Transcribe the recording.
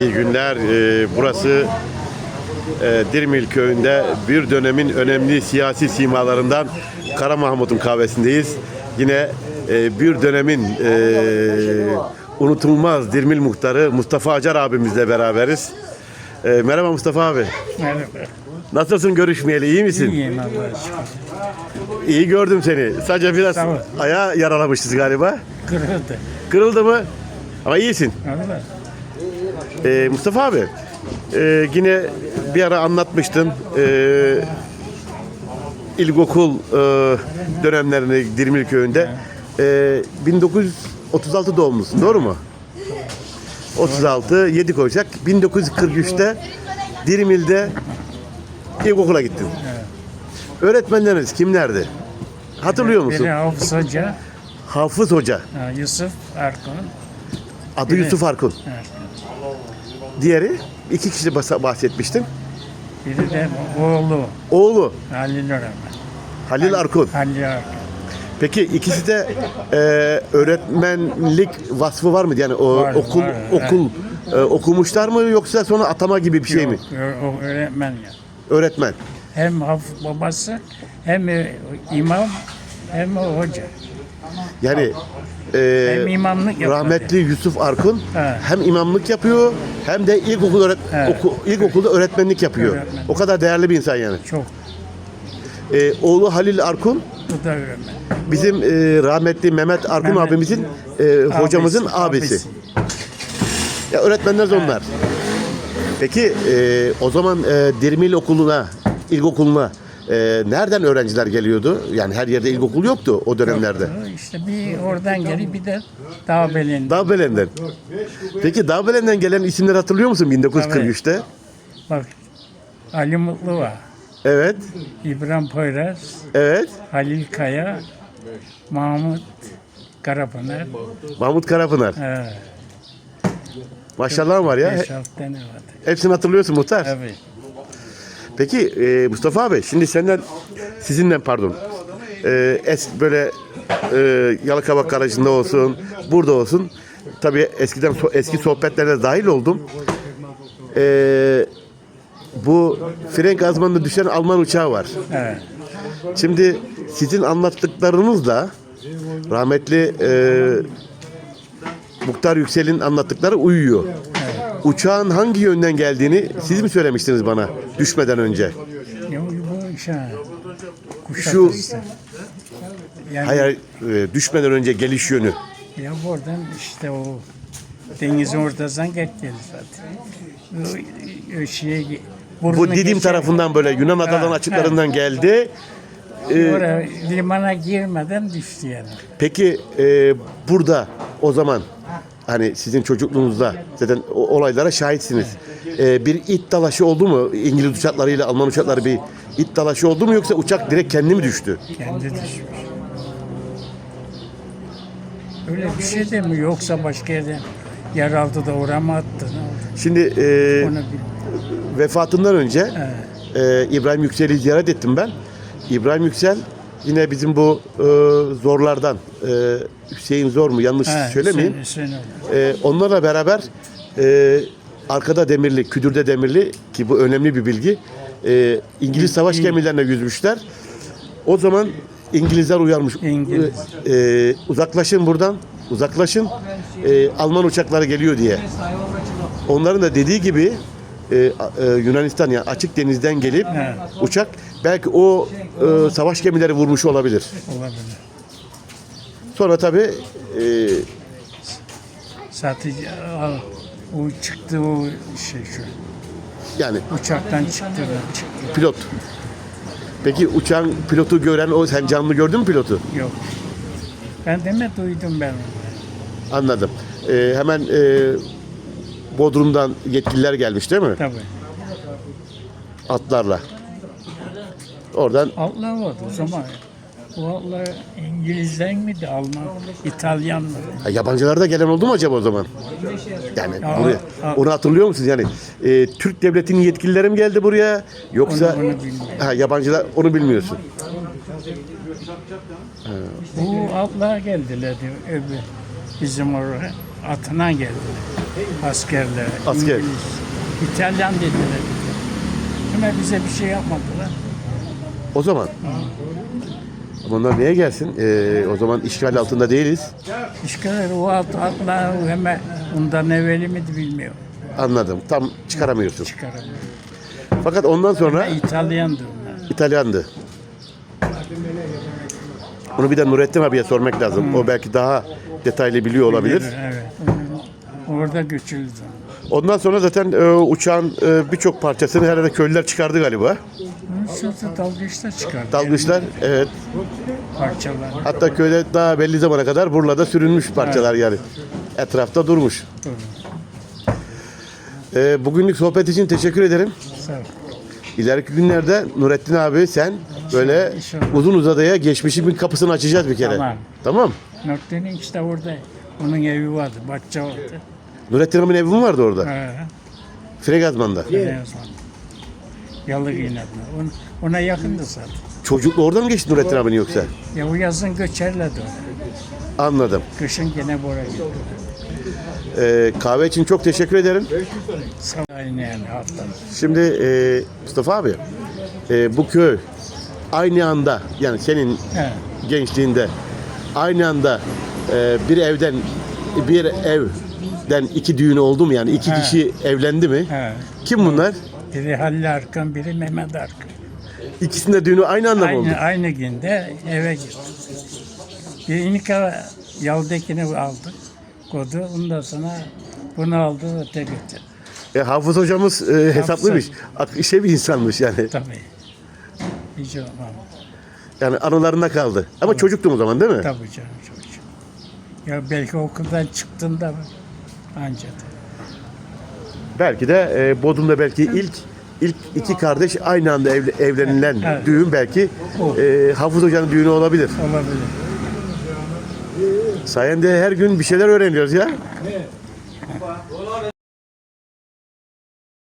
İyi günler. Ee, burası e, Dirmil köyünde bir dönemin önemli siyasi simalarından Kara Mahmut'un kahvesindeyiz. Yine e, bir dönemin e, unutulmaz Dirmil muhtarı Mustafa Acar abimizle beraberiz. E, merhaba Mustafa abi. Merhaba. Nasılsın görüşmeyeli iyi misin? İyiyim Allah'a şükür. İyi gördüm seni. Sadece biraz Sağ ol. ayağı yaralamışız galiba. Kırıldı. Kırıldı mı? Ama iyisin. Allah. Ee, Mustafa abi, e, yine bir ara anlatmıştın e, ilkokul e, dönemlerini Dirmil köyünde. E, 1936 doğumlusun, doğru mu? 36, 7 koyacak. 1943'te Dirmil'de ilkokula gittin. Öğretmenleriniz kimlerdi? Hatırlıyor musun? Biri Hafız Hoca, Hafız Hoca, ha, Yusuf Erkun. adı Yusuf Arkun. Evet. Diğeri, iki kişi basa- bahsetmiştin. Biri de oğlu Oğlu Halil Öğretmen. Halil Arkun. Halil Erkun. Peki ikisi de e, öğretmenlik vasfı var mı? Yani o Var, okul var, evet. okul e, okumuşlar mı yoksa sonra atama gibi bir şey mi? Yok, ö- o öğretmen ya. Öğretmen. Hem hafız babası hem e, imam hem o hoca. Yani e, Hem imamlık yapıyor. rahmetli Yusuf Arkun Evet. hem imamlık yapıyor hem de ilkokul öğret Evet. oku, ilkokulda öğretmenlik yapıyor. Öğretmen. O kadar değerli bir insan yani. Çok. E, oğlu Halil Arkun Bu da bizim e, rahmetli Mehmet Arkun Mehmet. abimizin e, hocamızın abisi. abisi. Ya öğretmenler de onlar. Peki e, o zaman e, Dirmil Okulu'na, ilkokuluna e, nereden öğrenciler geliyordu? Yani her yerde ilkokul yoktu o dönemlerde. İşte bir oradan geri bir de Dağbelin. Dağbelen'den. Peki Dağbelen'den gelen isimleri hatırlıyor musun 1943'te? Bak Ali Mutlu var. Evet, İbrahim Poyraz, evet. Halil Kaya, Mahmut Karapınar. Mahmut Karapınar. Evet. Maşallah var ya. 5-6 tane vardı. Hepsini hatırlıyorsun muhtar. Evet. Peki e, Mustafa abi şimdi senden sizinle pardon e, es böyle e, Yalıkavak garajında olsun burada olsun tabii eskiden so- eski sohbetlere dahil oldum. E, bu Frank Azman'da düşen Alman uçağı var. Evet. Şimdi sizin anlattıklarınızla rahmetli e, Muhtar Yüksel'in anlattıkları uyuyor. Uçağın hangi yönden geldiğini siz mi söylemiştiniz bana düşmeden önce? Ya bu şey, Şu-. Yani, Hayır, e, düşmeden önce geliş yönü. Ya buradan işte o denizin ortasından geldi zaten. Bu, o şeye, Bu burnuna Didim tarafından böyle Yunan adaların Ha, açıklarından geldi. E, Oraya limana girmeden düştü yani. peki e, burada o zaman hani sizin çocukluğunuzda zaten o olaylara şahitsiniz. E, bir it dalaşı oldu mu? İngiliz uçaklarıyla Alman uçakları bir it dalaşı oldu mu yoksa uçak direkt kendi mi düştü? Kendi düşmüş. Öyle bir şey de mi yoksa başka yerden yer aldı da oraya mı attı? Ne oldu? Şimdi e, Onu vefatından önce Evet. e, İbrahim Yüksel'i ziyaret ettim ben. İbrahim Yüksel yine bizim bu e, zorlardan e, Hüseyin Zor mu yanlış Evet, söylemeyeyim. söyle- söyle. E, onlarla beraber e, arkada demirli, küdürde demirli ki bu önemli bir bilgi. E, İngiliz savaş gemilerine yüzmüşler. O zaman İngilizler uyarmış. İngiliz. E, uzaklaşın buradan, uzaklaşın. E, Alman uçakları geliyor diye. Onların da dediği gibi e, e, Yunanistan yani açık denizden gelip Evet. uçak belki o e, savaş gemileri vurmuş olabilir. Olabilir. Sonra tabii e, al, o çıktı o şey şu. yani Uçaktan çıktı da çıktı. pilot. Peki uçağın pilotu gören o sen canlı gördün mü pilotu? Yok. Ben de mi duydum ben onu? Anladım. E, hemen e, Bodrum'dan yetkililer gelmiş değil mi? Tabii. Atlarla. Oradan Allah vardı o zaman. O Allah İngilizden miydi, Alman, İtalyan mı? Ha, yabancılarda gelen oldu mu acaba o zaman? Yani Ya, buraya, ha. onu hatırlıyor musunuz? Yani e, Türk devletinin yetkilileri mi geldi buraya yoksa Onu- onu bilmiyorum. ha, yabancılar onu bilmiyorsun. Bu abla geldiler diyor, öbür bizim oraya. atına geldiler. Askerlere. Asker. İngiliz, İtalyan dediler. Ama bize bir şey yapmadılar. O zaman. Bunlar neye gelsin? Ee, o zaman işgal altında değiliz. İşgal o alt, atla hemen ondan evveli miydi bilmiyorum. Anladım. Tam çıkaramıyorsun. Çıkaramıyorum. Fakat ondan sonra İtalyandı onlar. İtalyandı. Bunu bir de Nurettin abiye sormak lazım. O belki daha detaylı biliyor olabilir. Evet. Orada göçüldü. Ondan sonra zaten e, uçağın e, birçok parçasını herhalde köylüler çıkardı galiba. Bunun sırtı dalgıçta çıkardı. Dalgıçlar evet. Parçalar. Hatta köyde daha belli zamana kadar buralarda sürünmüş parçalar yani. Etrafta durmuş. Doğru. E, bugünlük sohbet için teşekkür ederim. Sağ ol. İleriki günlerde Nurettin abi sen böyle İnşallah. uzun uzadıya geçmişimin kapısını açacağız bir kere. Tamam. Tamam. Noktenin işte orada. Onun evi vardı. Bahçe vardı. Nurettin abinin evi mi vardı orada? Ha. Fregazman'da. Ne yazmadı. Yalı iğnedi. Ona, ona yakındı zaten. Çocuklu oradan mı geçti Nurettin abinin yoksa? Ya o yazın göçerlerdi oraya. Anladım. Kışın gene buraya gitti. Ee, kahve için çok teşekkür ederim. Sağ aynı yani hatta. Şimdi e, Mustafa abi e, bu köy aynı anda yani senin He. gençliğinde aynı anda e, bir evden bir evden iki düğün oldu mu yani iki He. kişi evlendi mi? He. Kim bunlar? Biri Halil Arkan, biri Mehmet Arkan. İkisinin de düğünü aynı anda mı oldu? Aynı, aynı günde eve gitti. Bir inika yaldakini aldı. Kodu. Ondan sonra bunu aldı öte gitti. E, Hafız hocamız e, hesaplıymış. Ak- Şey bir insanmış yani. Tabii. Hiç olmam. Yani anılarında kaldı. Ama çocuktun o zaman değil mi? Tabii canım çocuğum. Ya belki okuldan çıktığında anca da. Belki de e, Bodrum'da belki ilk ilk iki kardeş aynı anda evle- evlenilen Evet. düğün belki e, Hafız Hoca'nın düğünü olabilir. Olabilir. Sayende her gün bir şeyler öğreniyoruz ya.